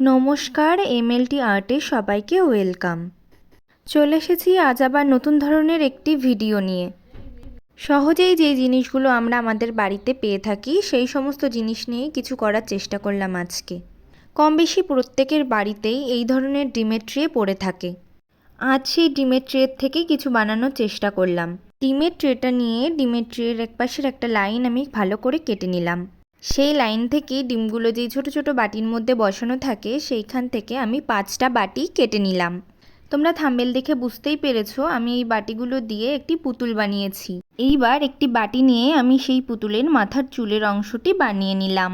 নমস্কার, এমএলটি আর্টে সবাইকে ওয়েলকাম। চলে এসেছি আজ আবার নতুন ধরনের একটি ভিডিও নিয়ে। সহজেই যে জিনিসগুলো আমরা আমাদের বাড়িতে পেয়ে থাকি, সেই সমস্ত জিনিস নিয়েই কিছু করার চেষ্টা করলাম আজকে। কম বেশি প্রত্যেকের বাড়িতেই এই ধরনের ডিমের ট্রে পড়ে থাকে। আজ সেই ডিমের ট্রের থেকে কিছু বানানোর চেষ্টা করলাম। ডিমের ট্রেটা নিয়ে ডিমের ট্রের এক পাশের একটা লাইন আমি ভালো করে কেটে নিলাম। সেই লাইন থেকে ডিমগুলো যেই ছোট ছোট বাটির মধ্যে বসানো থাকে, সেইখান থেকে আমি পাঁচটা বাটি কেটে নিলাম। তোমরা থাম্বেল দেখে বুঝতেই পেরেছ, আমি এই বাটিগুলো দিয়ে একটি পুতুল বানিয়েছি। এইবার একটি বাটি নিয়ে আমি সেই পুতুলের মাথার চুলের অংশটি বানিয়ে নিলাম।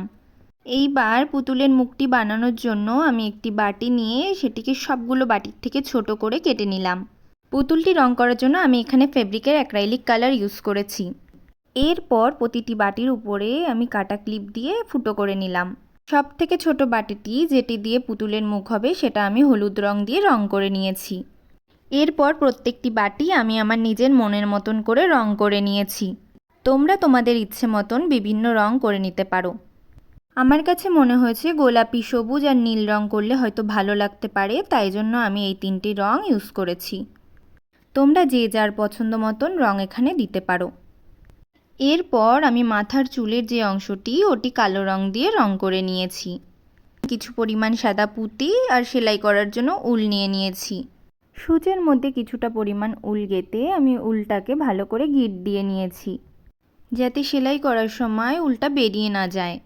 এইবার পুতুলের মুখটি বানানোর জন্য আমি একটি বাটি নিয়ে সেটিকে সবগুলো বাটির থেকে ছোট করে কেটে নিলাম। পুতুলটি রং করার জন্য আমি এখানে ফেব্রিকের অ্যাক্রাইলিক কালার ইউজ করেছি। এরপর প্রতিটি বাটির উপরে আমি কাটা ক্লিপ দিয়ে ফুটো করে নিলাম। সব থেকে ছোট বাটিটি যেটি দিয়ে পুতুলের মুখ হবে সেটা আমি হলুদ রং দিয়ে রং করে নিয়েছি। এরপর প্রত্যেকটি বাটি আমি আমার নিজের মনের মতন করে রং করে নিয়েছি। তোমরা তোমাদের ইচ্ছে মতন বিভিন্ন রং করে নিতে পারো। আমার কাছে মনে হয়েছে গোলাপি, সবুজ আর নীল রং করলে হয়তো ভালো লাগতে পারে, তাই জন্য আমি এই তিনটি রং ইউজ করেছি। তোমরা যে যার পছন্দ মতন রং এখানে দিতে পারো। এরপর আমি মাথার চুলের যে অংশটি, ওটি কালো রং দিয়ে রং করে নিয়েছি। কিছু পরিমাণ সাদা পুঁতি আর সেলাই করার জন্য উল নিয়ে নিয়েছি। সূচের মধ্যে কিছুটা পরিমাণ উল গেতে আমি উলটাকে ভালো করে গিট দিয়ে নিয়েছি, যাতে সেলাই করার সময় উলটা বেরিয়ে না যায়।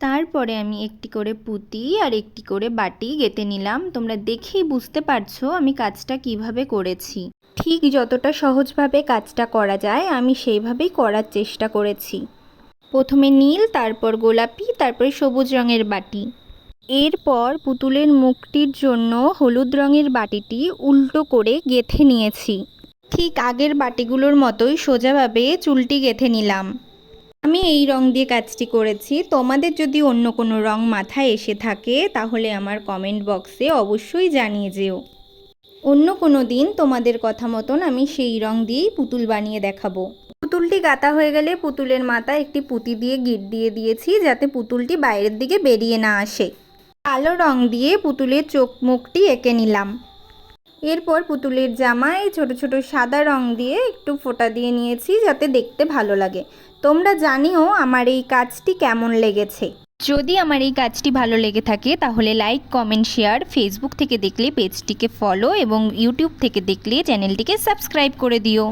তারপরে আমি একটি করে পুঁতি আর একটি করে বাটি গেঁথে নিলাম। তোমরা দেখেই বুঝতে পারছ আমি কাজটা কীভাবে করেছি। ঠিক যতটা সহজভাবে কাজটা করা যায়, আমি সেইভাবেই করার চেষ্টা করেছি। প্রথমে নীল, তারপর গোলাপি, তারপরে সবুজ রঙের বাটি। এরপর পুতুলের মুখটির জন্য হলুদ রঙের বাটিটি উল্টো করে গেঁথে নিয়েছি। ঠিক আগের বাটিগুলোর মতোই সোজাভাবে চুলটি গেঁথে নিলাম। আমি এই রং দিয়ে কাজটি করেছি। তোমাদের যদি অন্য কোনো রং মাথায় এসে থাকে, তাহলে আমার কমেন্ট বক্সে অবশ্যই জানিয়ে যেও। অন্য কোনো দিন তোমাদের কথা মতন আমি সেই রং দিয়েই পুতুল বানিয়ে দেখাবো। পুতুলটি গাতা হয়ে গেলে পুতুলের মাথায় একটি পুঁতি দিয়ে গিট দিয়ে দিয়েছি যাতে পুতুলটি বাইরের দিকে বেরিয়ে না আসে। কালো রং দিয়ে পুতুলের চোখ মুখটি এঁকে নিলাম। এরপর পুতুলের জামায় ছোট ছোট সাদা রং দিয়ে একটু ফোটা দিয়ে নিয়েছি যাতে দেখতে ভালো লাগে। তোমরা জানিও আমার এই কাজটি কেমন লেগেছে। যদি আমার এই কাজটি ভালো লেগে থাকে, তাহলে লাইক কমেন্ট শেয়ার ফেসবুক থেকে দেখলে পেজটিকে ফলো এবং ইউটিউব থেকে দেখলে চ্যানেলটিকে সাবস্ক্রাইব করে দিও।